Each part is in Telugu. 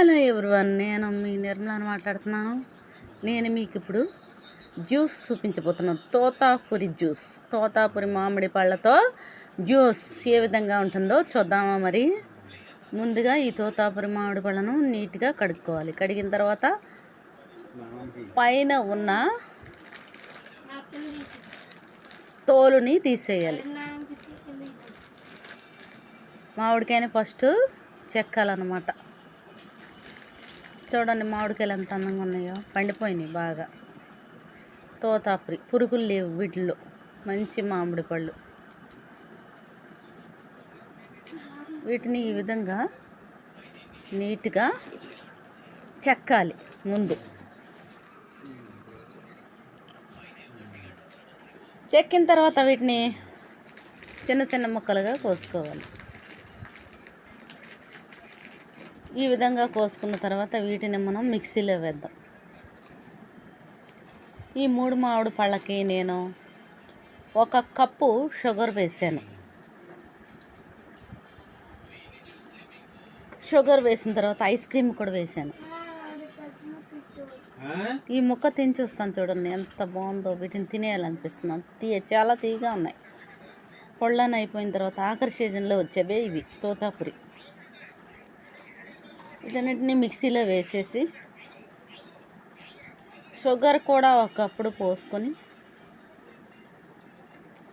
హలో ఎవరివన్ నేను మీ నిర్మలాని మాట్లాడుతున్నాను. నేను మీకు ఇప్పుడు జ్యూస్ చూపించబోతున్నాను. తోతాపురి జ్యూస్. తోతాపురి మామిడి పళ్ళతో జ్యూస్ ఏ విధంగా ఉంటుందో చూద్దామా మరి. ముందుగా ఈ తోతాపురి మామిడి పళ్ళను నీట్గా కడుక్కోవాలి. కడిగిన తర్వాత పైన ఉన్న తోలుని తీసేయాలి. మామిడికాయని ఫస్ట్ చెక్కాలన్నమాట. చూడండి మామిడికాయలు ఎంత అందంగా ఉన్నాయో. పండిపోయినాయి బాగా. తోతాపురి. పురుగులు లేవు వీటిల్లో. మంచి మామిడి పళ్ళు. వీటిని ఈ విధంగా నీట్గా చెక్కాలి ముందు. చెక్కిన తర్వాత వీటిని చిన్న చిన్న ముక్కలుగా కోసుకోవాలి. ఈ విధంగా కోసుకున్న తర్వాత వీటిని మనం మిక్సీలో వేద్దాం. ఈ మూడు మామిడి పళ్ళకి నేను ఒక కప్పు షుగర్ వేసాను. షుగర్ వేసిన తర్వాత ఐస్ క్రీమ్ కూడా వేసాను. ఈ ముక్క తిని చూస్తాను చూడండి ఎంత బాగుందో. వీటిని తినేయాలనిపిస్తుంది. తీయ చాలా తీయగా ఉన్నాయి. పొళ్ళని అయిపోయిన తర్వాత ఆఖరి సీజన్లో వచ్చేవే ఇవి తోతాపురి. వీటన్నిటిని మిక్సీలో వేసేసి షుగర్ కూడా ఒకప్పుడు పోసుకొని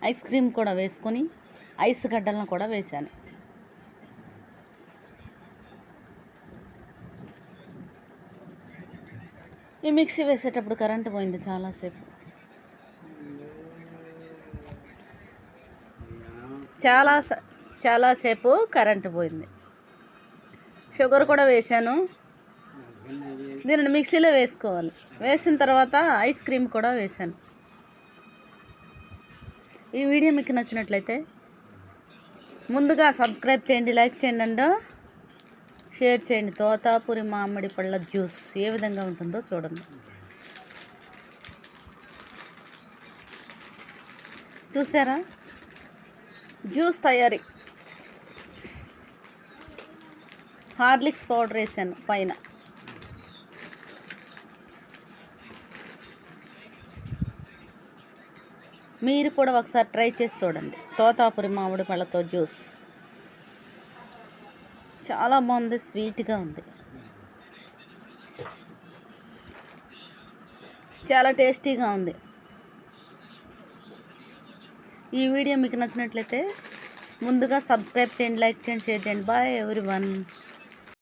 ఐస్ క్రీమ్ కూడా వేసుకొని ఐస్ గడ్డలను కూడా వేశాను. ఈ మిక్సీ వేసేటప్పుడు కరెంటు పోయింది చాలాసేపు. చాలా చాలాసేపు కరెంటు పోయింది. షుగర్ కూడా వేసాను. దీనిని మిక్సీలో వేసుకోవాలి. వేసిన తర్వాత ఐస్ క్రీమ్ కూడా వేసాను. ఈ వీడియో మీకు నచ్చినట్లయితే ముందుగా సబ్స్క్రైబ్ చేయండి లైక్ చేయండి అండ్ షేర్ చేయండి. తోతాపురి మామిడి పళ్ళ జ్యూస్ ఏ విధంగా ఉంటుందో చూడండి. చూసారా? జ్యూస్ తయారీ. హార్లిక్స్ పౌడర్ వేసాను పైన. మీరు కూడా ఒకసారి ట్రై చేసి చూడండి. తోతాపురి మామిడి పళ్ళతో జ్యూస్. చాలా బాగుంది స్వీట్గా ఉంది. చాలా టేస్టీగా ఉంది. ఈ వీడియో మీకు నచ్చినట్లయితే ముందుగా సబ్స్క్రైబ్ చేయండి లైక్ చేయండి షేర్ చేయండి. Bye every one